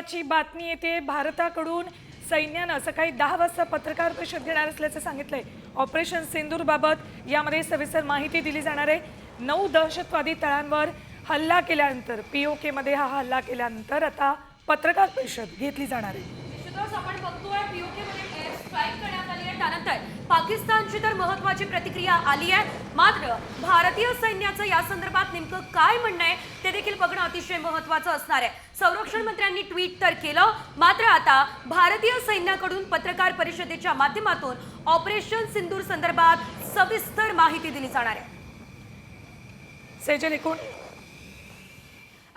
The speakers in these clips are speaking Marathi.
महत्त्वाची बातमी येते. भारताकडून सैन्यानं सकाळी दहा वाजता पत्रकार परिषद घेणार असल्याचं सांगितलंय. ऑपरेशन सिंदूरबाबत यामध्ये सविस्तर माहिती दिली जाणार आहे. नऊ दहशतवादी तळांवर हल्ला केल्यानंतर पीओके केमध्ये हा हल्ला केल्यानंतर आता पत्रकार परिषद घेतली जाणार आहे. निश्चितच तर महत्वाची प्रतिक्रिया आली आहे. मात्र भारतीय सैन्याचं या संदर्भात नेमकं काय म्हणणं आहे ते देखील बघणं अतिशय महत्वाचं असणार आहे. संरक्षण मंत्र्यांनी ट्विट तर केलं मात्र आता भारतीय सैन्याकडून पत्रकार परिषदेच्या माध्यमातून ऑपरेशन सिंदूर संदर्भात सविस्तर माहिती दिली जाणार आहे. सेजल एकूण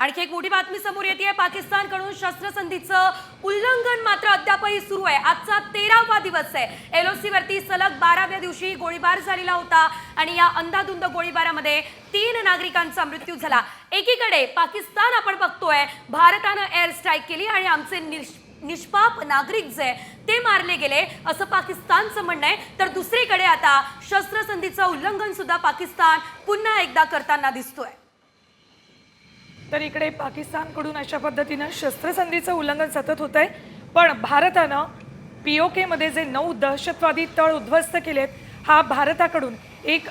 आणखी एक मोठी बातमी समोर येते. पाकिस्तानकडून शस्त्रसंधीचं उल्लंघन मात्र अद्यापही सुरू आहे. आजचा तेरावा दिवस आहे. एलओसी वरती सलग बाराव्या दिवशी गोळीबार झालेला होता आणि या अंधाधुंद गोळीबारामध्ये तीन नागरिकांचा मृत्यू झाला. एकीकडे पाकिस्तान आपण बघतोय भारतानं एअर स्ट्राईक केली आणि आमचे निष- निष्पाप नागरिक जे ते मारले गेले असं पाकिस्तानचं म्हणणं आहे. तर दुसरीकडे आता शस्त्रसंधीचं उल्लंघन सुद्धा पाकिस्तान पुन्हा एकदा करताना दिसतोय. तर इकडे पाकिस्तानकडून अशा पद्धतीनं शस्त्रसंधीचं उल्लंघन सतत होत आहे पण भारतानं पी ओ केमध्ये जे नऊ दहशतवादी तळ उद्ध्वस्त केलेत हा भारताकडून एक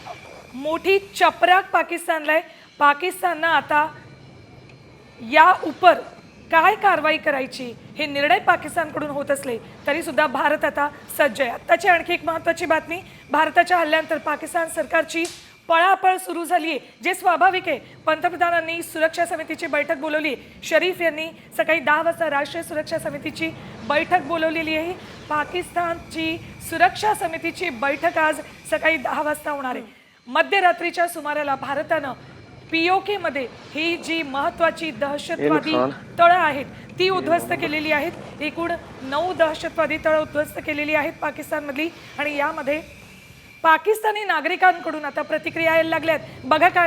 मोठी चपराक पाकिस्तानला आहे. पाकिस्ताननं आता या उपर काय कारवाई करायची हे निर्णय पाकिस्तानकडून होत असले तरीसुद्धा भारत आता सज्ज आहे. आत्ताची आणखी एक महत्त्वाची बातमी भारताच्या हल्ल्यानंतर पाकिस्तान सरकारची पळापळ सुरू झाली आहे. जे स्वाभाविक आहे. पंतप्रधानांनी सुरक्षा समितीची बैठक बोलवली. शरीफ यांनी सकाळी दहा वाजता राष्ट्रीय सुरक्षा समितीची बैठक बोलवलेली आहे. पाकिस्तानची सुरक्षा समितीची बैठक आज सकाळी दहा वाजता होणार आहे. मध्यरात्रीच्या सुमाराला भारतानं पीओके मध्ये ही जी महत्वाची दहशतवादी तळं आहेत ती उद्ध्वस्त केलेली आहेत. एकूण नऊ दहशतवादी तळं उद्ध्वस्त केलेली आहेत पाकिस्तानमधली आणि यामध्ये पाकिस्तानी नागरिकांकडून आता प्रतिक्रिया यायला लागल्यात. बघा काय